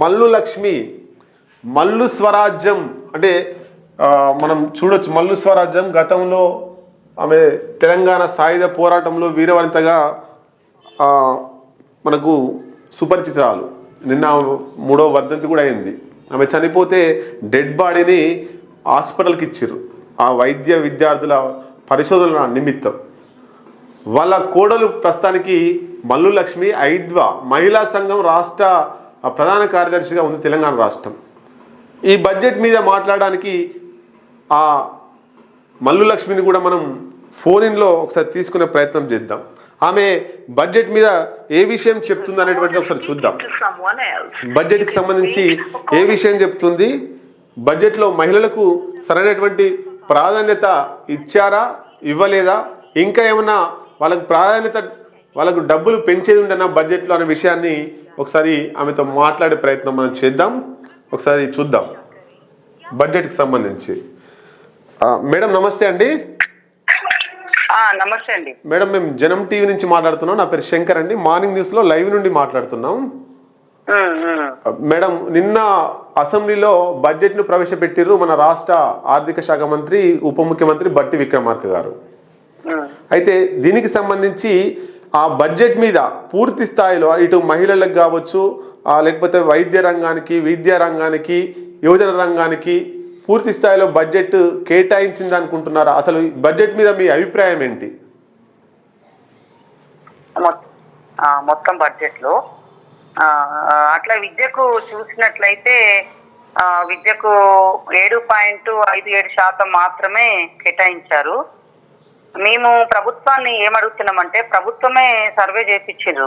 మల్లు లక్ష్మి మల్లు స్వరాజ్యం అంటే మనం చూడొచ్చు మల్లు స్వరాజ్యం గతంలో ఆమె తెలంగాణ సాయుధ పోరాటంలో వీరవనితగా మనకు సుపరిచితురాలు. నిన్న మూడో వర్ధంతి కూడా అయింది. ఆమె చనిపోతే డెడ్ బాడీని హాస్పిటల్కి ఇచ్చారు ఆ వైద్య విద్యార్థుల పరిశోధనల నిమిత్తం. వాళ్ళ కోడలు ప్రస్తుతానికి మల్లు లక్ష్మి ఐద్వా మహిళా సంఘం రాష్ట్ర ప్రధాన కార్యదర్శిగా ఉంది తెలంగాణ రాష్ట్రం. ఈ బడ్జెట్ మీద మాట్లాడడానికి ఆ మల్లు లక్ష్మిని కూడా మనం ఫోన్ ఇన్లో ఒకసారి తీసుకునే ప్రయత్నం చేద్దాం. ఆమె బడ్జెట్ మీద ఏ విషయం చెప్తుంది అనేటువంటిది ఒకసారి చూద్దాం. బడ్జెట్కి సంబంధించి ఏ విషయం చెప్తుంది? బడ్జెట్లో మహిళలకు సరైనటువంటి ప్రాధాన్యత ఇచ్చారా? ఇవ్వలేదా? ఇంకా ఏమన్నా వాళ్ళకు ప్రాధాన్యత వాళ్ళకు డబ్బులు పెంచేది ఉండనా బడ్జెట్లో అనే విషయాన్ని ఒకసారి ఆమెతో మాట్లాడే ప్రయత్నం మనం చేద్దాం. ఒకసారి చూద్దాం. బడ్జెట్కి సంబంధించి. మేడం నమస్తే అండి. నమస్తే అండి. మేడం మేము జనం టీవీ నుంచి మాట్లాడుతున్నాం. నా పేరు శంకర్ అండి. మార్నింగ్ న్యూస్లో లైవ్ నుండి మాట్లాడుతున్నాం. మేడం నిన్న అసెంబ్లీలో బడ్జెట్ను ప్రవేశపెట్టిర్రు మన రాష్ట్ర ఆర్థిక శాఖ మంత్రి ఉప ముఖ్యమంత్రి బట్టి విక్రమార్క గారు. అయితే దీనికి సంబంధించి ఆ బడ్జెట్ మీద పూర్తి స్థాయిలో ఇటు మహిళలకు కావచ్చు లేకపోతే వైద్య రంగానికి విద్యా రంగానికి యువజన రంగానికి పూర్తి స్థాయిలో బడ్జెట్ కేటాయించింది అనుకుంటున్నారా? అసలు ఈ బడ్జెట్ మీద మీ అభిప్రాయం ఏంటి? మొత్తం బడ్జెట్లో అట్లా విద్యకు చూసినట్లయితే విద్యకు ఏడు పాయింట్ ఐదు ఏడు శాతం మాత్రమే కేటాయించారు. మేము ప్రభుత్వాన్ని ఏమడుగుతున్నామంటే ప్రభుత్వమే సర్వే చేపించారు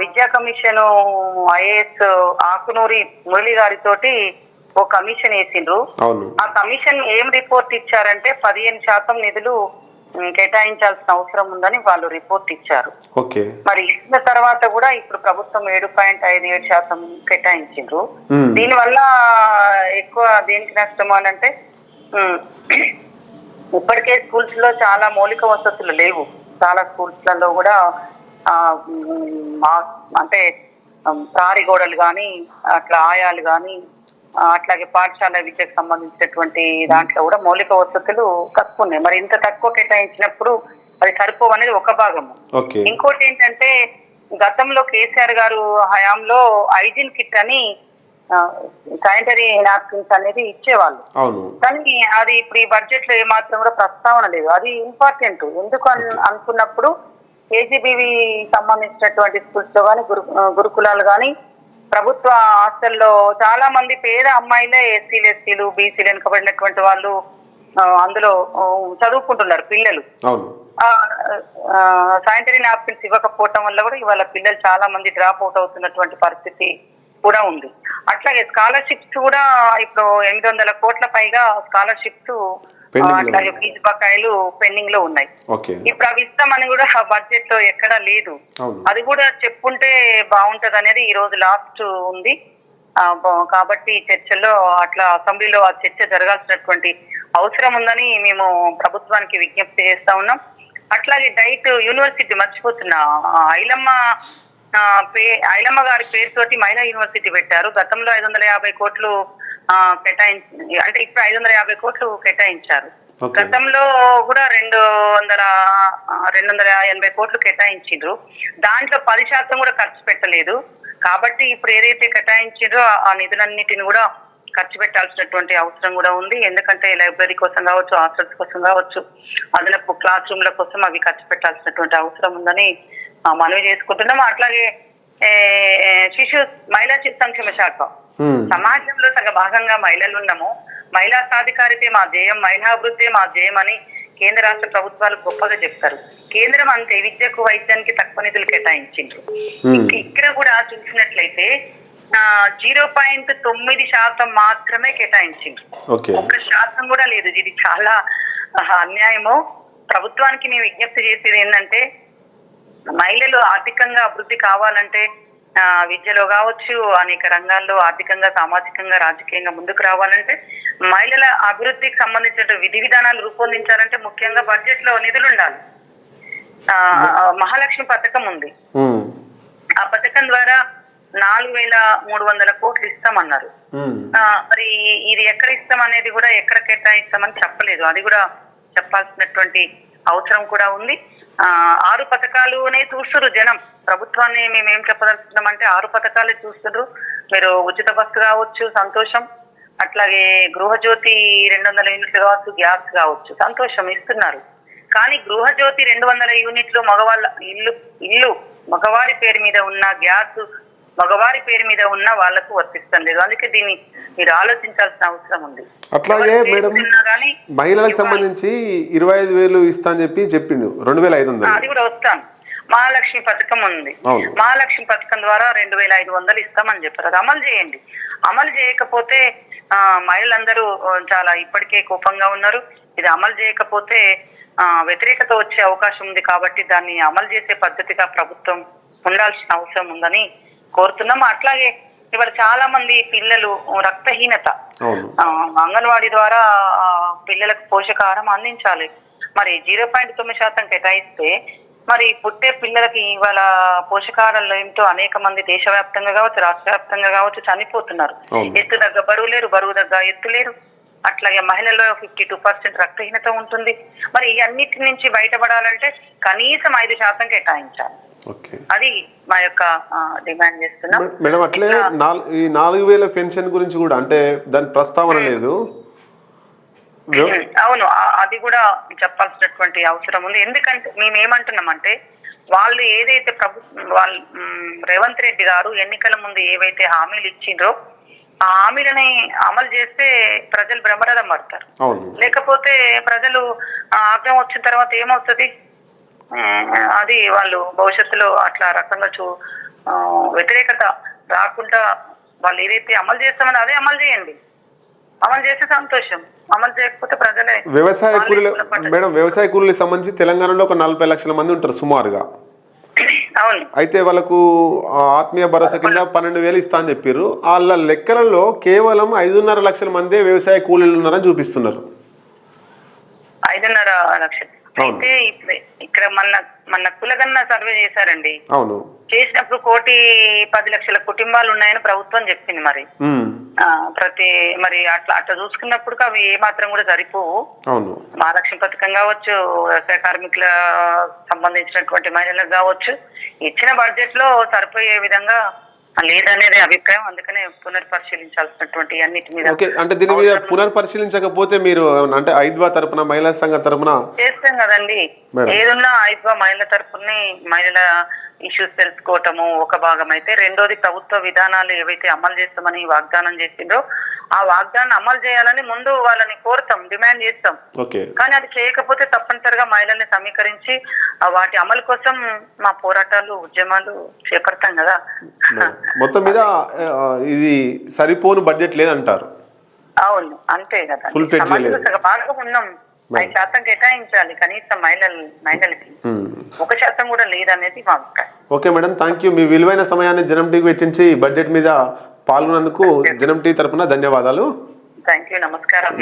విద్యా కమిషన్ ఐఏఎస్ ఆకునూరి మురళి గారితోటి ఓ కమిషన్ వేసిండ్రు. ఆ కమిషన్ ఏం రిపోర్ట్ ఇచ్చారంటే పదిహేను శాతం నిధులు కేటాయించాల్సిన అవసరం ఉందని వాళ్ళు రిపోర్ట్ ఇచ్చారు. మరి ఇచ్చిన తర్వాత కూడా ఇప్పుడు ప్రభుత్వం ఏడు పాయింట్ ఐదు ఏడు శాతం కేటాయించిండ్రు. మ్మ్. దీనివల్ల ఎక్కువ దేనికి నష్టం అని అంటే ఇప్పటికే స్కూల్స్లో చాలా మౌలిక వసతులు లేవు. చాలా స్కూల్స్లలో కూడా అంటే ప్రారి గోడలు కానీ అట్లా ఆయాలు కానీ అట్లాగే పాఠశాల విద్యకు సంబంధించినటువంటి దాంట్లో కూడా మౌలిక వసతులు తక్కువ ఉన్నాయి. మరి ఇంత తక్కువ కేటాయించినప్పుడు అది సరిపోవు అనేది ఒక భాగము. ఇంకోటి ఏంటంటే గతంలో కేసీఆర్ గారు హయాంలో హైజీన్ కిట్ అని శానిటరీ నాప్కిన్స్ అనేది ఇచ్చేవాళ్ళు. కానీ అది ఇప్పుడు ఈ బడ్జెట్లో ఏమాత్రం కూడా ప్రస్తావన లేదు. అది ఇంపార్టెంట్ ఎందుకు అన్- అనుకున్నప్పుడు కేజీబీవి సంబంధించినటువంటి స్కూల్స్లో కానీ గురు గురుకులాలు కానీ ప్రభుత్వ హాస్టల్లో చాలా మంది పేద అమ్మాయిలే ఎస్సీలు ఎస్సీలు బీసీలు వెనుకబడినటువంటి వాళ్ళు అందులో చదువుకుంటున్నారు పిల్లలు. శానిటరీ నాప్కిన్స్ ఇవ్వకపోవటం వల్ల కూడా ఇవాళ పిల్లలు చాలా మంది డ్రాప్ అవుట్ అవుతున్నటువంటి పరిస్థితి కూడా ఉంది. అట్లాగే స్కాలర్షిప్స్ కూడా ఇప్పుడు ఎనిమిది వందల కోట్ల పైగా స్కాలర్షిప్స్ అట్లాగే. ఫీజు బకాయిలు పెండింగ్లో ఉన్నాయి. ఇప్పుడు అవి ఇస్తామని కూడా బడ్జెట్లో ఎక్కడా లేదు. అది కూడా చెప్పుంటే బాగుంటది అనేది ఈ రోజు లాస్ట్ ఉంది. కాబట్టి ఈ చర్చల్లో అట్లా అసెంబ్లీలో ఆ చర్చ జరగాల్సినటువంటి అవసరం ఉందని మేము ప్రభుత్వానికి విజ్ఞప్తి చేస్తా ఉన్నాం. అట్లాగే డైట్ యూనివర్సిటీ మర్చిపోతున్నా. ఐలమ్మ ఐలమ్మ గారి పేరుతోటి మహిళా యూనివర్సిటీ పెట్టారు. గతంలో ఐదు వందల యాభై కోట్లు కేటాయించి అంటే ఇప్పుడు ఐదు వందల యాభై కోట్లు కేటాయించారు. గతంలో కూడా రెండు వందల రెండు వందల ఎనభై కోట్లు కేటాయించిండ్రు. దాంట్లో పది శాతం కూడా ఖర్చు పెట్టలేదు. కాబట్టి ఇప్పుడు ఏదైతే కేటాయించిండ్రో ఆ- నిధులన్నిటిని కూడా ఖర్చు పెట్టాల్సినటువంటి అవసరం కూడా ఉంది. ఎందుకంటే లైబ్రరీ కోసం కావచ్చు హాస్టల్స్ కోసం కావచ్చు అదనపు క్లాస్ రూమ్ల కోసం అవి ఖర్చు పెట్టాల్సినటువంటి అవసరం ఉందని మనవి చేసుకుంటున్నాం. అట్లాగే శిశు మహిళా శిశు సంక్షేమ శాఖ. మ్మ్. సమాజంలో సగ భాగంగా మహిళలు ఉన్నాము. మహిళా సాధికారితే మా ధ్యేయం మహిళాభివృద్ధి మా ధ్యేయం అని కేంద్ర రాష్ట్ర ప్రభుత్వాలు గొప్పగా చెప్తారు. కేంద్రం అంతే విద్యకు వైద్యానికి తక్కువ నిధులు కేటాయించిండ్రు మ్మ్. ఇక్కడ కూడా చూసినట్లయితే జీరో పాయింట్ తొమ్మిది శాతం మాత్రమే కేటాయించిండ్రు ఓకే. ఒక్క శాతం కూడా లేదు. ఇది చాలా అన్యాయము. ప్రభుత్వానికి నేను విజ్ఞప్తి చేసేది ఏంటంటే మహిళలు ఆర్థికంగా అభివృద్ధి కావాలంటే ఆ, విద్యలో కావచ్చు అనేక రంగాల్లో ఆర్థికంగా సామాజికంగా రాజకీయంగా ముందుకు రావాలంటే మహిళల అభివృద్ధికి సంబంధించిన విధి విధానాలు రూపొందించాలంటే ముఖ్యంగా బడ్జెట్లో నిధులు ఉండాలి. ఆ, మహాలక్ష్మి పథకం ఉంది. ఆ పథకం ద్వారా నాలుగు వేల మూడు వందల కోట్లు ఇస్తామన్నారు. మరి ఇది ఎక్కడ ఇస్తాం అనేది కూడా ఎక్కడ కేటాయిస్తామని చెప్పలేదు. అది కూడా చెప్పాల్సినటువంటి అవసరం కూడా ఉంది. ఆరు పథకాలునే చూస్తున్నారు జనం. ప్రభుత్వాన్ని మేము ఏం చెప్పదలుచుకున్నాం అంటే ఆరు పథకాలే చూస్తున్నారు మీరు ఉచిత బస్సు కావచ్చు సంతోషం. అట్లాగే గృహజ్యోతి రెండు వందల యూనిట్లు కావచ్చు గ్యాస్ కావచ్చు. సంతోషం ఇస్తున్నారు. కానీ గృహజ్యోతి రెండు వందల యూనిట్లు మగవాళ్ళ ఇల్లు ఇల్లు మగవారి పేరు మీద ఉన్న గ్యాస్ మగవారి పేరు మీద ఉన్న వాళ్ళకు వర్తిస్తాం లేదు. అందుకే దీన్ని మీరు ఆలోచించాల్సిన అవసరం ఉంది. అట్లాగే మేడం మహిళలకు సంబంధించి ఇరవై ఐదు వేలు ఇస్తా అని చెప్పి చెప్పిండు. రెండు వేల ఐదు వందలు. అది కూడా వస్తాను మహాలక్ష్మి పథకం ఉంది. మహాలక్ష్మి పథకం ద్వారా రెండు వేల ఐదు వందలు ఇస్తామని చెప్పారు. అది అమలు చేయండి. అమలు చేయకపోతే ఆ, మహిళలందరూ చాలా ఇప్పటికే కోపంగా ఉన్నారు. ఇది అమలు చేయకపోతే ఆ, వ్యతిరేకత వచ్చే అవకాశం ఉంది కాబట్టి దాన్ని అమలు చేసే పద్ధతిగా ప్రభుత్వం ఉండాల్సిన అవసరం ఉందని కోరుతున్నాం. అట్లాగే ఇవాళ చాలా మంది పిల్లలు రక్తహీనత. అంగన్వాడీ ద్వారా పిల్లలకు పోషకాహారం అందించాలి. మరి జీరో పాయింట్ తొమ్మిది శాతం కేటాయిస్తే మరి పుట్టే పిల్లలకి ఇవాళ పోషకాహారంలో ఏమిటో అనేక మంది దేశవ్యాప్తంగా కావచ్చు రాష్ట్ర వ్యాప్తంగా కావచ్చు చనిపోతున్నారు. ఎత్తు దగ్గ బరువు లేరు బరువు దగ్గ ఎత్తు లేరు. అట్లాగే మహిళల్లో ఫిఫ్టీ టూ పర్సెంట్ రక్తహీనత ఉంటుంది. మరి ఈ అన్నిటి నుంచి బయటపడాలంటే కనీసం ఐదు శాతం కేటాయించాలి. అది మా యొక్క డిమాండ్ చేస్తున్నాం. మేడం అట్లే ఈ నాలుగు వేల పెన్షన్ గురించి కూడా అంటే దాని ప్రస్తావన లేదు. అవును అది కూడా చెప్పాల్సినటువంటి అవసరం ఉంది. ఎందుకంటే మేము ఏమంటున్నామంటే వాళ్ళు ఏదైతే ప్రభు వాళ్ళు రేవంత్ రెడ్డి గారు ఎన్నికల ముందు ఏవైతే హామీలు ఇచ్చిండ్రో ఆ హామీలని అమలు చేస్తే ప్రజలు బ్రహ్మరథం పడతారు. లేకపోతే ప్రజలు ఆగ్రహం వచ్చిన తర్వాత ఏమవుతుంది? అది వాళ్ళు భవిష్యత్తులో అట్లా రకంగా చూ వ్యతిరేకత రాకుండా వాళ్ళు ఏదైతే అమలు చేస్తామని అదే అమలు చేయండి. అమలు చేస్తే సంతోషం. అమలు చేయకపోతే ప్రజలే వ్యవసాయ కూలీల మేడం వ్యవసాయ కూలీలకు సంబంధించి తెలంగాణలో ఒక నలభై లక్షల మంది ఉంటారు సుమారుగా. అవును. అయితే వాళ్ళకు ఆత్మీయ భరోసా కింద పన్నెండు వేలు ఇస్తా అని చెప్పారు వాళ్ళ లెక్కలలో కేవలం ఐదున్నర లక్షల మందే వ్యవసాయ కూలీలు ఉన్నారని చూపిస్తున్నారు. ఐదున్నర లక్షలు. అయితే ఇక్కడ మన మన కులగన్న సర్వే చేశారండి. అవును. చేసినప్పుడు కోటి పది లక్షల కుటుంబాలు ఉన్నాయని ప్రభుత్వం చెప్పింది మరి. ప్రతి మరి అట్లా అట్లా చూసుకున్నప్పుడు అవి ఏ మాత్రం కూడా సరిపోవు. మహాలక్ష్మి పథకం కావచ్చు వ్యవసాయ కార్మికుల సంబంధించినటువంటి మహిళలకు కావచ్చు ఇచ్చిన బడ్జెట్లో సరిపోయే విధంగా లేదనేది అభిప్రాయం. అందుకనే పునర్పరిశీలించాల్సినటువంటి అన్నిటి మీద ఓకే అంటే దీని మీద పునర్పరిశీలించకపోతే మీరు అంటే ఐద్వా తరపున మహిళా సంఘం తరపున చేస్తాం కదండి. ఏదున్నా అయిపో మహిళల తరపుని మహిళల ఇష్యూస్ తెలుసుకోవటము ఒక భాగం అయితే. రెండోది ప్రభుత్వ విధానాలు ఏవైతే అమలు చేస్తామని వాగ్దానం చేసిందో ఆ వాగ్దానం అమలు చేయాలని ముందు వాళ్ళని కోరుతాం డిమాండ్ చేస్తాం. కానీ అది చేయకపోతే తప్పనిసరిగా మహిళల్ని సమీకరించి వాటి అమలు కోసం మా పోరాటాలు ఉద్యమాలు చేపడతాం కదా. మొత్తం మీద ఇది సరిపోను బడ్జెట్ లేదంటారు. అవును అంతే కదా. Full fledged సమాజంలో లేదు. సగ భాగం ఉన్నాం. ఐదు శాతం కేటాయించాలి కనీసం మహిళలు మహిళలకి. ఒక శాతం కూడా లేదనేది మా ఓకే మేడం థ్యాంక్ యూ మీ విలువైన సమయాన్ని జనం టీకి వెచ్చించి బడ్జెట్ మీద పాల్గొన్నందుకు జనం టీ తరపున ధన్యవాదాలు. థ్యాంక్ యూ నమస్కారం.